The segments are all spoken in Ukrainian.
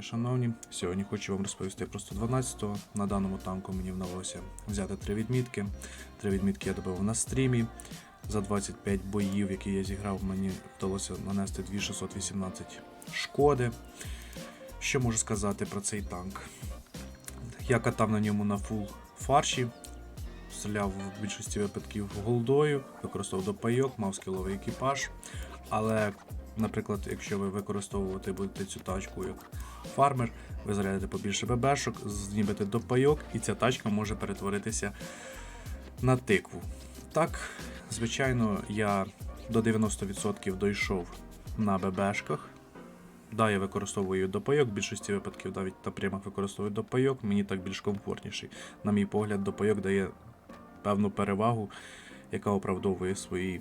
Вітаю, шановні. Сьогодні хочу вам розповісти про 112-го. На даному танку мені вдалося взяти три відмітки. Три відмітки я добив на стрімі. За 25 боїв, які я зіграв, мені вдалося нанести 2618 шкоди. Що можу сказати про цей танк? Я катав на ньому на фул фарші, стріляв в більшості випадків голдою, використовував допайок, мав скіловий екіпаж. Але, наприклад, якщо ви використовувати будете цю тачку як фармер, ви зарядите побільше ББшок, знімете допайок, і ця тачка може перетворитися на тикву. Так, звичайно, я до 90% дійшов на ББшках. Да, я використовую допайок, в більшості випадків навіть на прямах використовую допайок, мені так більш комфортніший. На мій погляд, допайок дає певну перевагу, яка оправдовує свої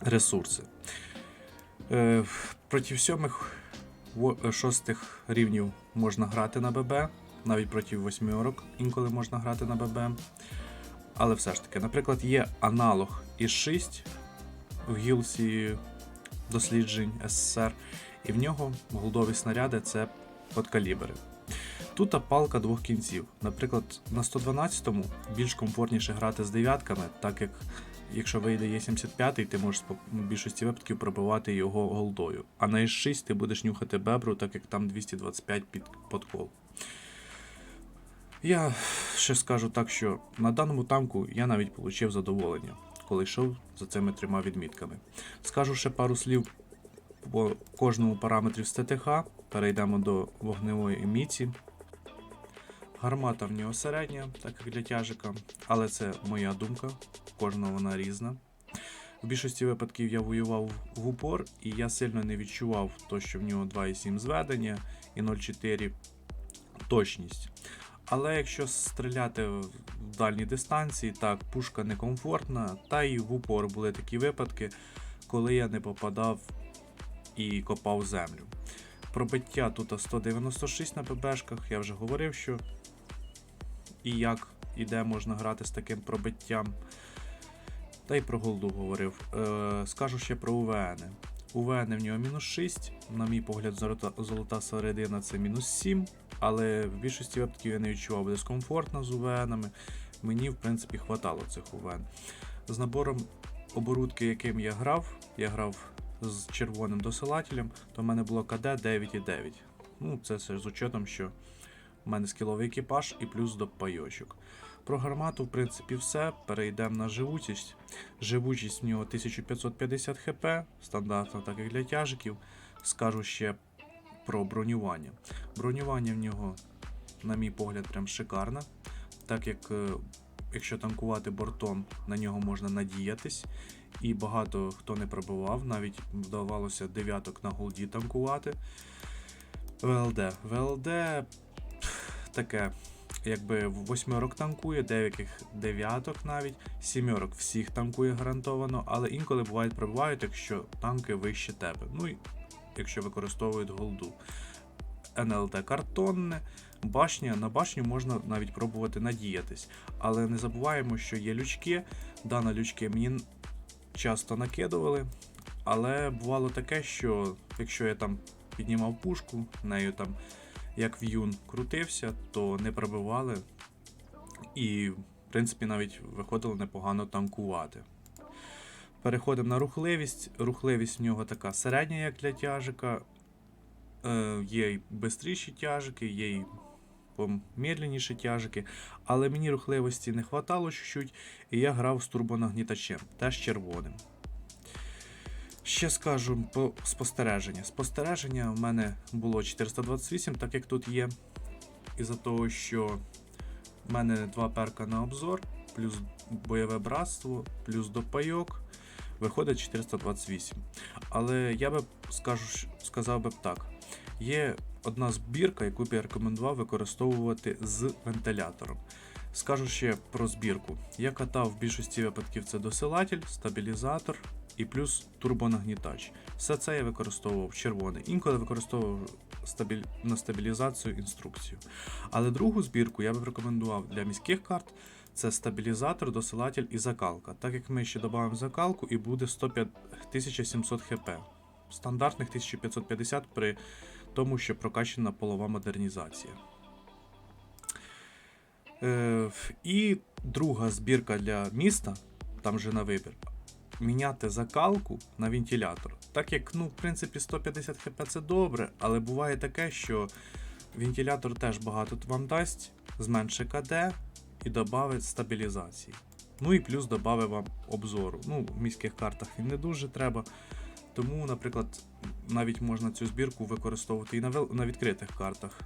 ресурси. Е, проти сьомих, е, шостих рівнів можна грати на ББ, навіть проти восьмерок інколи можна грати на ББ. Але все ж таки, наприклад, є аналог із 6 в гілсі досліджень СССР, і в нього голдові снаряди це подкалібри. Тут палка двох кінців. Наприклад, на 112-му більш комфортніше грати з дев'ятками, так як якщо вийде Є75, ти можеш в більшості випадків пробивати його голдою. А на С6 ти будеш нюхати бебру, так як там 225 під подкол. Я ще скажу так, що на даному танку я навіть отримав задоволення, коли йшов за цими трьома відмітками. Скажу ще пару слів по кожному параметрі з ТТХ. Перейдемо до вогневої еміції. Гармата в нього середня, так як для тяжика, але це моя думка, у кожного вона різна. В більшості випадків я воював в упор, і я сильно не відчував то, що в нього 2,7 зведення і 0,4 точність. Але якщо стріляти в дальні дистанції, так, пушка некомфортна, та й в упор були такі випадки, коли я не попадав і копав землю. Пробиття тут 196 на ПБшках, я вже говорив, що і як і де можна грати з таким пробиттям. Та й про голду говорив. Е, скажу ще про УВН. УВН в нього мінус 6. На мій погляд, золота, золота середина це мінус 7. Але в більшості випадків я не відчував дискомфортно з УВНами. Мені, в принципі, хватало цих УВН. З набором оборудки, яким я грав, я грав з червоним досилателем, то в мене було КД 9,9. Ну, це все з учетом, що в мене скіловий екіпаж і плюс до пайочок. Про гармату, в принципі, все. Перейдемо на живучість. Живучість в нього 1550 хп, стандартно, так як для тяжиків. Скажу ще про бронювання. Бронювання в нього, на мій погляд, прям шикарне, так як е, якщо танкувати бортом, на нього можна надіятись. І багато хто не пробивав, навіть вдавалося дев'яток на голді танкувати. ВЛД. ВЛД таке, якби восьмерок танкує, деяких дев'яток навіть, сімерок всіх танкує гарантовано, але інколи бувають пробивають, якщо танки вище тебе. Ну і якщо використовують голду. НЛД картонне, башня, на башню можна навіть пробувати надіятись. Але не забуваємо, що є лючки. Дана лючки мені часто накидували. Але бувало таке, що якщо я там піднімав пушку, нею там як в'юн крутився, то не пробивали. І, в принципі, навіть виходило непогано танкувати. Переходимо на рухливість. Рухливість в нього така середня, як для тяжика. Е, є й бистріші тяжики, є й помедленніші тяжики. Але мені рухливості не хватало чуть-чуть, і я грав з турбонагнітачем, теж червоним. Ще скажу по спостереження. Спостереження в мене було 428, так як тут є. Із-за того, що в мене два перка на обзор, плюс бойове братство, плюс допайок. Виходить 428. Але я би скажу, сказав би так: є одна збірка, яку б я рекомендував використовувати з вентилятором. Скажу ще про збірку. Я катав в більшості випадків це досилатель, стабілізатор і плюс турбонагнітач. Все це я використовував червоний. Інколи використовував стабіль... на стабілізацію інструкцію. Але другу збірку я би рекомендував для міських карт. Це стабілізатор, досилатель і закалка. Так як ми ще додамо закалку і буде 105 1700 хп. Стандартних 1550 при тому що прокачана полова модернізація. Е, і друга збірка для міста, там же на вибір, міняти закалку на вентилятор. Так як, ну, в принципі, 150 хп це добре, але буває таке, що вентилятор теж багато вам дасть, зменшить КД і додавить стабілізації. Ну і плюс додавить вам обзору. Ну, в міських картах він не дуже треба. Тому, наприклад, навіть можна цю збірку використовувати і на відкритих картах.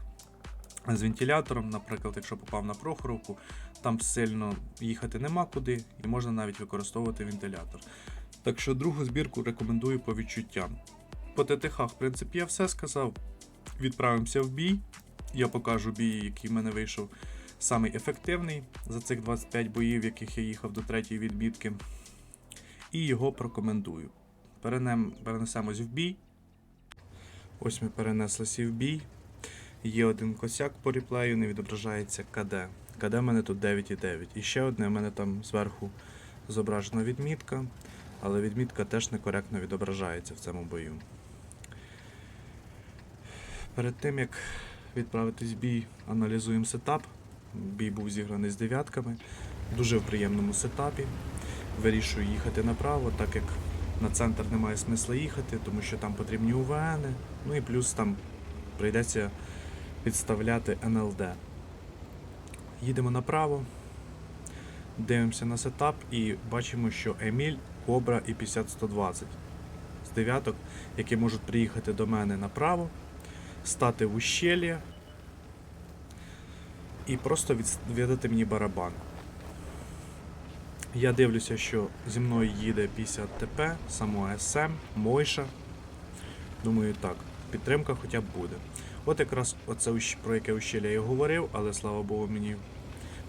З вентилятором, наприклад, якщо попав на Прохоровку, там сильно їхати нема куди, і можна навіть використовувати вентилятор. Так що другу збірку рекомендую по відчуттям. По ТТХ, в принципі, я все сказав. Відправимося в бій. Я покажу бій, який в мене вийшов самий ефективний за цих 25 боїв, в яких я їхав до третьої відмітки. І його прокоментую. Перенесемось в бій. Ось ми перенеслися в бій. Є один косяк по реплею, не відображається КД. КД в мене тут 9,9. І ще одне, в мене там зверху зображена відмітка, але відмітка теж некоректно відображається в цьому бою. Перед тим як відправитись в бій, аналізуємо сетап. Бій був зіграний з дев'ятками. Дуже в приємному сетапі. Вирішую їхати направо, так як на центр немає смисла їхати, тому що там потрібні УВН. Ну і плюс там прийдеться підставляти НЛД. Їдемо направо, дивимося на сетап і бачимо, що Еміль, Кобра і 50-120 з дев'яток, які можуть приїхати до мене направо, стати в ущелья і просто відвідати мені барабан. Я дивлюся, що зі мною їде 50 ТП, само СМ, Мойша. Думаю, так, підтримка хоча б буде. От якраз оце про яке ущелля я говорив, але слава Богу, мені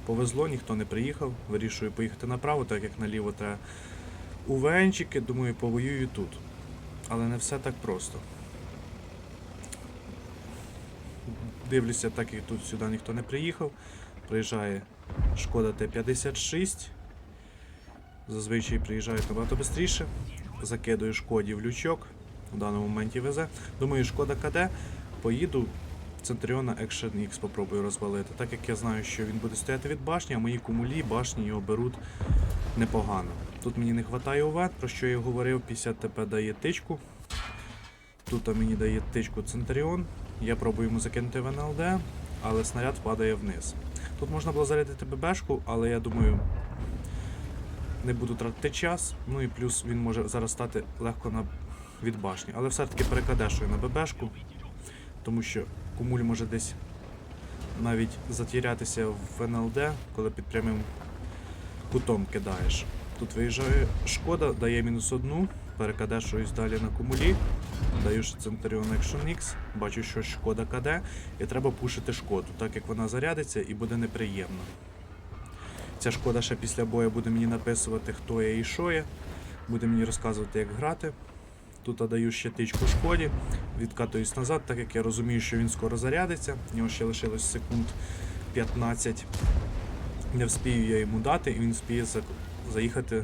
повезло, ніхто не приїхав. Вирішую поїхати направо, так як наліво треба УВНчики, думаю, повоюю тут. Але не все так просто. Дивлюся, так як тут сюди ніхто не приїхав. Приїжджає Шкода Т-56. Зазвичай приїжджають набагато швидше. Закидую шкоді в лючок. В даному моменті везе. Думаю, шкода КД. Поїду Центріона Action X попробую розвалити. Так як я знаю, що він буде стояти від башні, а мої кумулі башні його беруть непогано. Тут мені не вистачає УВ, про що я говорив, 50 ТП дає тичку. Тут мені дає тичку Центріон. Я пробую йому закинути в НЛД, але снаряд падає вниз. Тут можна було зарядити ББшку, але я думаю, не буду тратити час. Ну і плюс він може зараз стати легко на від башні. Але все-таки перекадешую на ББшку, тому що кумуль може десь навіть затірятися в НЛД, коли під прямим кутом кидаєш. Тут виїжджає шкода, дає мінус одну, перекадешуюсь далі на кумулі, даю Centurion Action X, бачу, що шкода КД, і треба пушити шкоду, так як вона зарядиться і буде неприємно. Ця шкода ще після бою буде мені написувати, хто я і що я, буде мені розказувати, як грати. Тут даю ще тичку шкоді, відкатуюсь назад, так як я розумію, що він скоро зарядиться. У нього ще лишилось секунд 15. Не вспію я йому дати, і він вспіє заїхати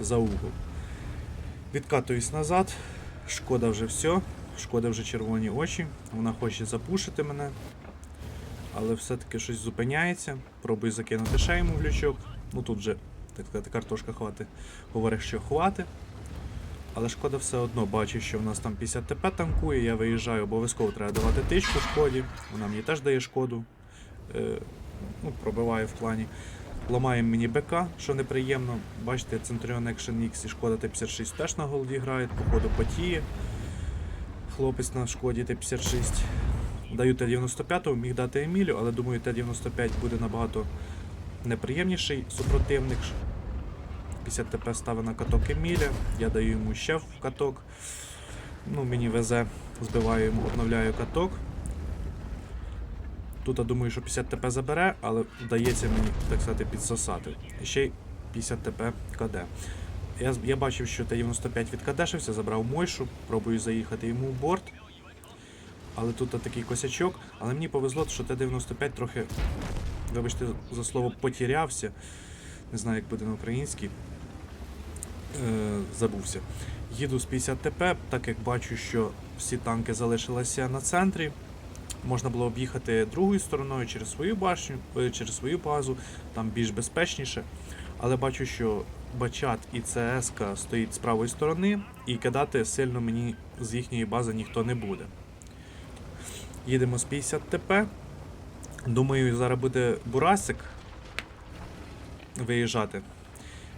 за угол. Відкатуюсь назад. Шкода вже все. Шкода вже червоні очі. Вона хоче запушити мене. Але все-таки щось зупиняється. Пробую закинути ще йому в лючок. Ну тут вже, так сказати, картошка хвати. Говорить, що хвати. Але шкода все одно бачить, що в нас там 50 ТП танкує, я виїжджаю, обов'язково треба давати тичку шкоді. Вона мені теж дає шкоду. Е, ну, пробиває в плані. Ламає мені БК, що неприємно. Бачите, Centurion Action X і шкода Т-56 теж на голді грають, походу потіє. Хлопець на шкоді Т-56. Даю Т-95, міг дати Емілю, але думаю, Т-95 буде набагато неприємніший супротивник. 50 ТП ставить на каток Еміля, я даю йому ще в каток. Ну, мені везе, збиваю йому, обновляю каток. Тут я думаю, що 50 ТП забере, але вдається мені, так сказати, підсосати. І ще й 50 ТП КД. Я, я бачив, що Т-95 відкадешився, забрав Мойшу, пробую заїхати йому в борт. Але тут такий косячок. Але мені повезло, що Т-95 трохи, вибачте за слово, потірявся. Не знаю, як буде на українській. Е, забувся. Їду з 50 ТП, так як бачу, що всі танки залишилися на центрі. Можна було об'їхати другою стороною через свою башню, е, через свою базу, там більш безпечніше. Але бачу, що Бачат і ЦСК стоїть з правої сторони, і кидати сильно мені з їхньої бази ніхто не буде. Їдемо з 50 ТП. Думаю, зараз буде Бурасик виїжджати.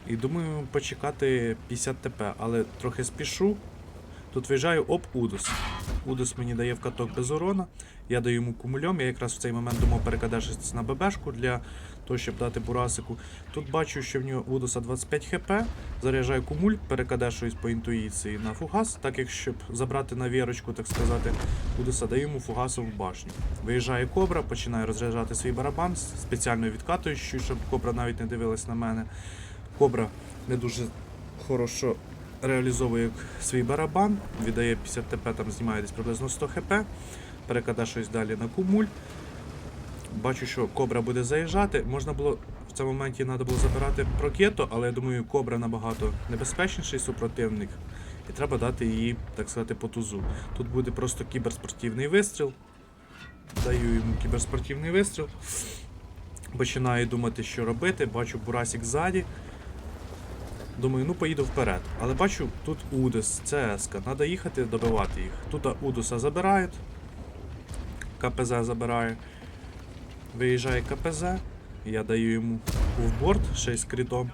І думаю почекати 50 ТП, але трохи спішу. Тут виїжджаю, оп, Удус. Удус мені дає вкаток без урона. Я даю йому кумульом. Я якраз в цей момент думав перекадешитися на ББшку для того, щоб дати бурасику. Тут бачу, що в нього Удуса 25 хп. Заряджаю кумуль, перекадешуюсь по інтуїції на фугас, так як щоб забрати на вірочку, так сказати, Удуса даю йому фугасом в башню. Виїжджає кобра, починає розряджати свій барабан, спеціально відкатуючи, щоб кобра навіть не дивилась на мене. Кобра не дуже хорошо реалізовує свій барабан, віддає 50 ТП, там знімає десь приблизно 100 хп, перекладає щось далі на кумуль. Бачу, що кобра буде заїжджати. Можна було в цьому моменті треба було забирати прокету, але я думаю, кобра набагато небезпечніший супротивник, і треба дати її, так сказати, по тузу. Тут буде просто кіберспортивний вистріл. Даю йому кіберспортивний вистріл. Починаю думати, що робити. Бачу Бурасік ззаді. Думаю, ну поїду вперед. Але бачу, тут Удес, ЦСК, треба їхати добивати їх. Тут Удуса забирають. КПЗ забирає. Виїжджає КПЗ. Я даю йому вборд, ще й з крітом.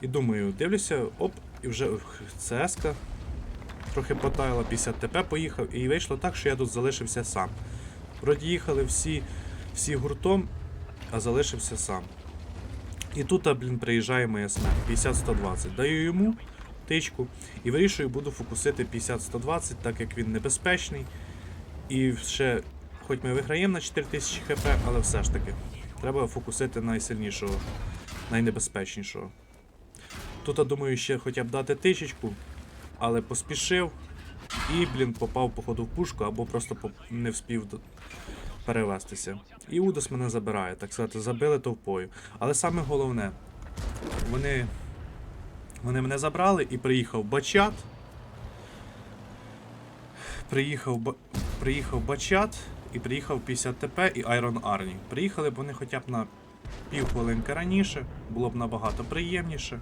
І думаю, дивлюся, оп, і вже ЦСК трохи потаяла, 50 ТП поїхав, і вийшло так, що я тут залишився сам. Вроді їхали всі, всі гуртом, а залишився сам. І тут, блін, приїжджає смерть 50-120. Даю йому тичку і вирішую, буду фокусити 50-120, так як він небезпечний. І ще, хоч ми виграємо на 4000 хп, але все ж таки, треба фокусити найсильнішого, найнебезпечнішого. Тут, я думаю, ще хоча б дати тичечку, але поспішив і, блін, попав походу в пушку або просто не вспів перевестися. І Удас мене забирає, так сказати, забили товпою. Але саме головне, вони, вони мене забрали і приїхав Бачат. Приїхав, Ба- приїхав Бачат і приїхав 50 ТП і Айрон Арні. Приїхали б вони хоча б на півхвилинки раніше, було б набагато приємніше.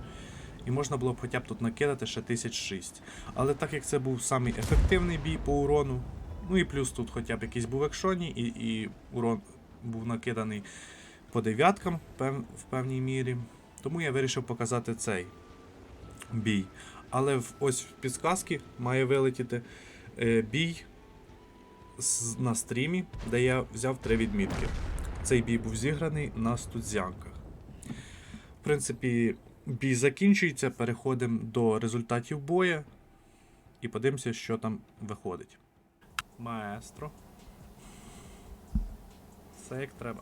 І можна було б хоча б тут накидати ще 1006. Але так як це був самий ефективний бій по урону, ну і плюс тут хоча б якийсь був екшоні, і, і урон був накиданий по дев'яткам пев- в певній мірі. Тому я вирішив показати цей бій. Але в, ось в підсказки має вилетіти е, бій з- на стрімі, де я взяв три відмітки. Цей бій був зіграний на студзянках. В принципі, бій закінчується, переходимо до результатів бою і подивимося, що там виходить. Маестро. Все як треба.